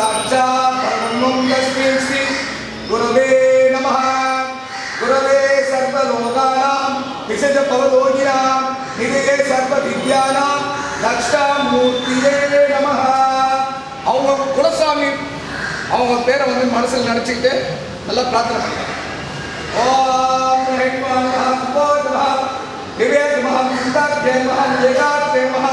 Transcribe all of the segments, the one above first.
साक्षात् परमं तस्मै श्री गुरवे नमः गुरवे सर्वलोकानां विशेषपवलोकिनां निधे सर्वविद्यानां தக்ஷாமூர்த்தியே நம அவங்க குலசாமி அவங்க பேரை வந்து மனசில் நினச்சிக்கிட்டு நல்லா பிரார்த்தனை பண்ணுறாங்க ஓம் ஹெட் மகா போத் மகா திவ்ய மகா முந்தாத் மகா ஜெகாத் மகா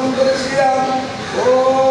ইন্দোনেশিয়া ও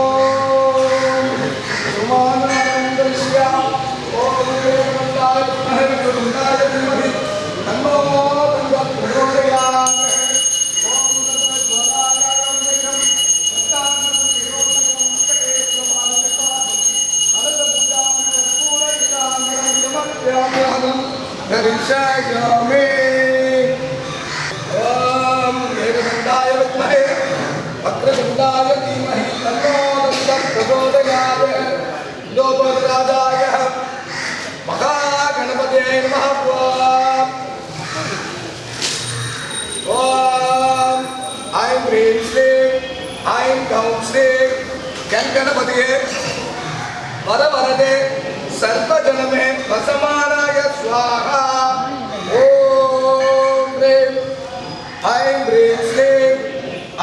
ಗಣಪತಿಯೇ ಬರ ಬರದೆ ಸರ್ವ ಜನಮೆ ಬಸಮಾನಾಯ ಸ್ವಾಹ. ಓಂ ಹ್ರೀಂ ಐಂ ಹ್ರೀಂ ಶ್ರೀಂ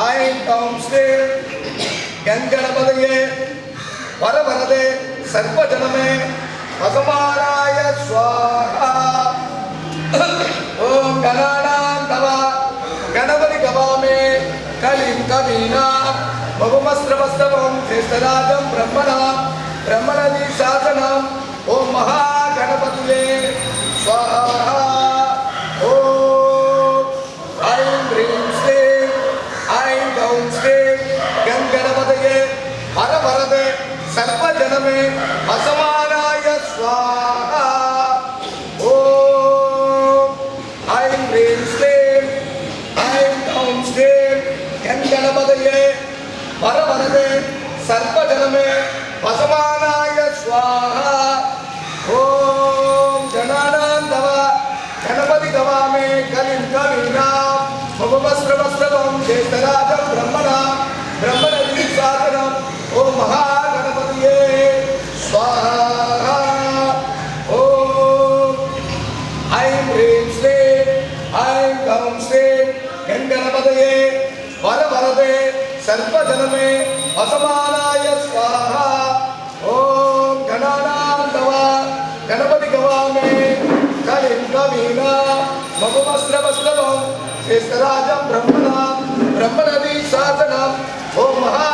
ಐಂ ಟೌಂ ಶ್ರೀಂ. ಗಣಪತಿಯೇ ಬರ ಬರದೆ ಸರ್ವ ಜನಮೆ ಬಸಮಾನಾಯ ಸ್ವಾಹ. వస్త్రవస్తవం జ్యేష్ఠరాజం బ్రహ్మణ బ్రహ్మణది శాసనం ఓం మహాగణపతులే స్వాహ ఓం ఐం హ్రీం శ్రీం ఐం గౌం శ్రీం గంగణపతయే హర వరదే సర్వజనమే అసమానాయ స్వాహ ఓం ఐం హ్రీం శ్రీం ఐం గౌం శ్రీం గంగణపతయే வரவரதே சர்வஜனமே வசமானாய ஸ்வாஹா ஓம் ஜனானாம் தவ கணபதி கவாமே கலிம் கவீனாம் பகுவஸ்ரவஸ்ரவம் ஜேஷ்டராஜம் सर्वे असमानाय स्वाहा ॐ गणानान्दव गणपति गवामे कलिं कवीना ममवस्त्रवस्त्रवं श्रेष्ठराजं ब्रह्मणा ब्रह्मणदि शासनम् ॐ महा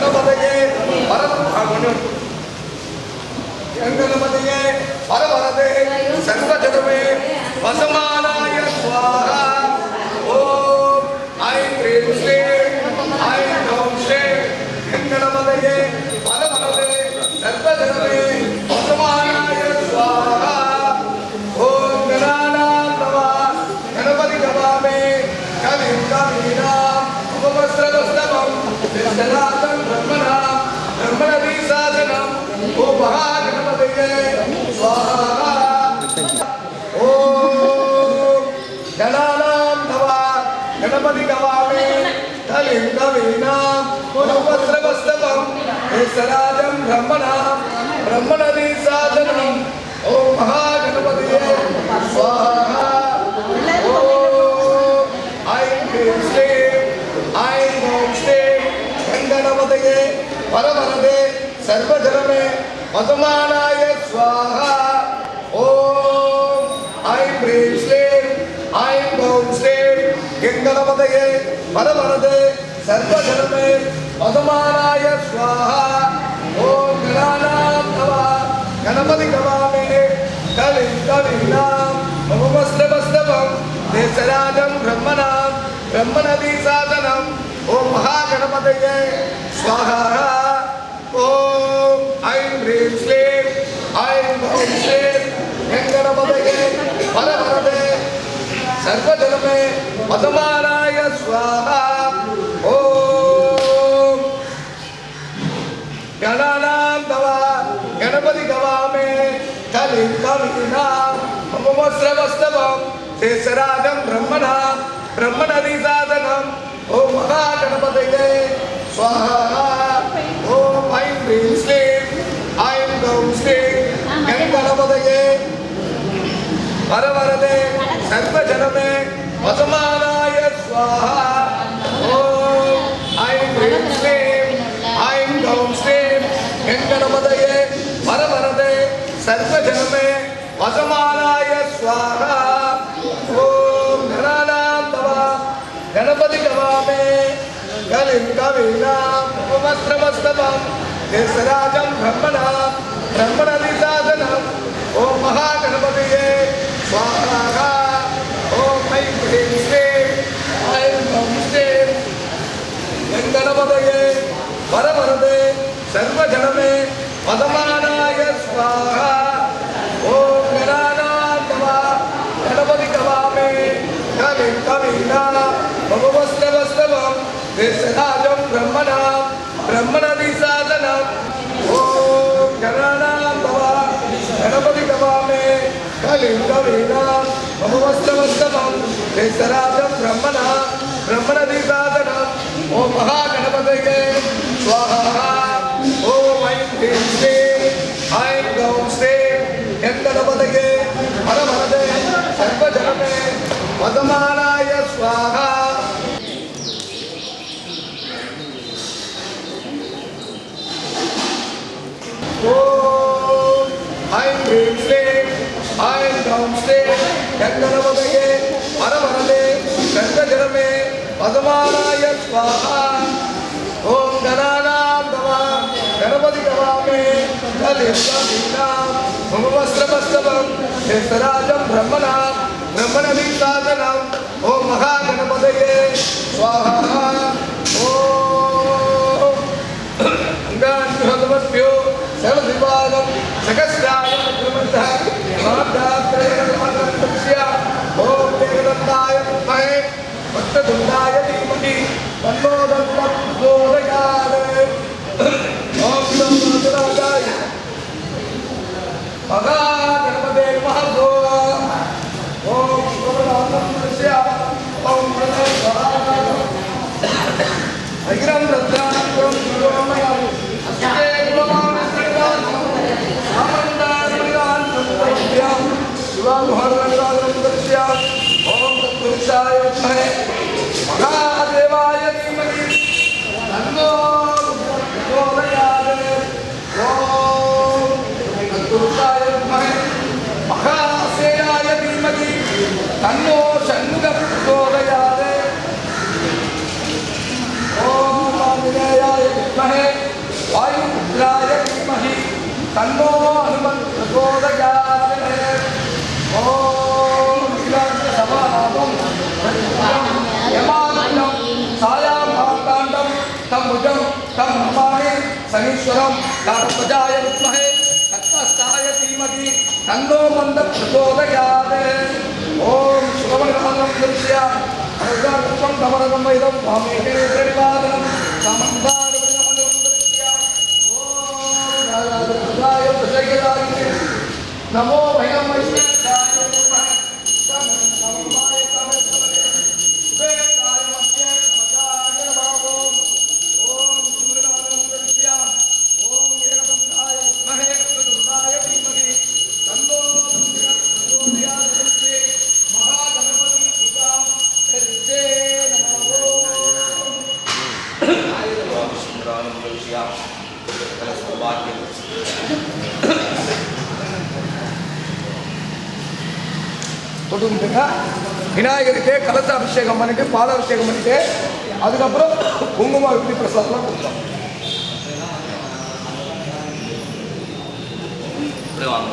கங்கணபதயே ஹர கங்கணபதயே ஹர வரதே சர்வஜனமே வசமானாய ஸ்வாஹா ஓம் ஐம் ஹ்ரீம் ஸ்ரீம் सराजं ब्रह्मणां ब्रह्मणदि साधनम् ॐ महागणपतये स्वाहा ऐं ह्रीं श्रीं ऐं ॐ श्रीं गङ्गणपतये परमरम् వసమానాయ స్వాహ ఓం ఐం హ్రీం శ్రీం ఐం ఓం శ్రీం గంగలపదయే పరమరదే సర్వజనమే వసమానాయ స్వాహ ఓం గణానాం తవ గణపతి గవామే కలిం కవినాం మమస్త్రవస్తవం దేశరాజం బ్రహ్మణాం బ్రహ్మణదీ సాధనం ఓం మహాగణపతయే స్వాహ ஓம் ஐம் ஹ்ரீம் ஸ்லீம் ஐம் ஹ்ரீம் ஸ்லீம். வெங்கடபதகே பரபரதே சர்வஜனமே பதமாராய சுவாஹா. ஓம். கணானாம் தவா கணபதி கவாமே கலி கவினாம் மமோஸ்ரவஸ்தவம் தேசராஜம் பிரம்மணா பிரம்மணதி சாதனம் ஓம் மகா கணபதகே சுவாஹா. I'm the Muslim, I'm the Muslim, என் கணபதையே வரவரதே சர்வ ஜனமே வசமானாய சுவாஹா. ஓம் ஐம் ஹ்ரீம் ஸ்ரீம் ஐம் கம் ஸ்ரீம் என் கணபதையே வரவரதே சர்வ ஜனமே வசமானாய சுவாஹா. ஓம் கணானாம் தவா ब्रह्मस्त्रमस्तमं देशराजं ब्रह्मणा ब्रह्मणनिसाधनम् ॐ महागणपतये, स्वाहा, ॐ ऐं ह्रीं श्रीं ऐं ह्रं श्रीं वेङ्गणपतये वरवरदे, सर्वजनमे, पदमानाय स्वाहा। ॐ गणानाथवा गणपति कवामे कविं कविना, भगवस्त्रवस्तवं देशरा గణపతి కవామే కలిం కవీనా భగవస్త్రవస్తవం దేశరాజం బ్రహ్మణ బ్రహ్మణది సాధనం ఓం మహాగణపతయే స్వాహ ఓం ఐం హ్రీం శ్రీం ఐం గౌం ఓం గణానాం తవ గణపతి గవామే కలిస్తాం భగవస్త్రవస్తవం శేషరాజం బ్రహ్మణ బ్రహ్మణది సాధనం ఓం మహాగణపతయే స్వాహ ఓం అంగాన్హతమస్యో సర్వదివాగం సకస్రాయం వక్రతుండాయ ధీమహి తన్నో ఓం నమో మహాగణపతే నమః ఓం శుభనామం ఓం வாயுபுத்திராய வித்மஹி தன்னோ ஹனுமன் பிரபோதயாதே ஓம் விக்ராந்த சபாபம் யமானம் சாயாம் மார்த்தாண்டம் தம் புஜம் தம் நமாமி சனீஸ்வரம் காபஜாய வித்மஹே கத்தஸ்தாய தீமதி தன்னோ மந்த பிரபோதயாதே ஓம் சுகமணகாலம் திருஷ்யா Anuragam தமரகம் வைதம் வாமேகே பிரணிவாதனம் Samantha 南无阿 mô Bạch wifi தொட்டுக்கிட்டு இருந்தா விநாயகருக்கு கலச அபிஷேகம் பண்ணிட்டு பாலாபிஷேகம் பண்ணிட்டு அதுக்கப்புறம் குங்கும விபி பிரசாதம்லாம் கொடுத்தோம். வாங்க.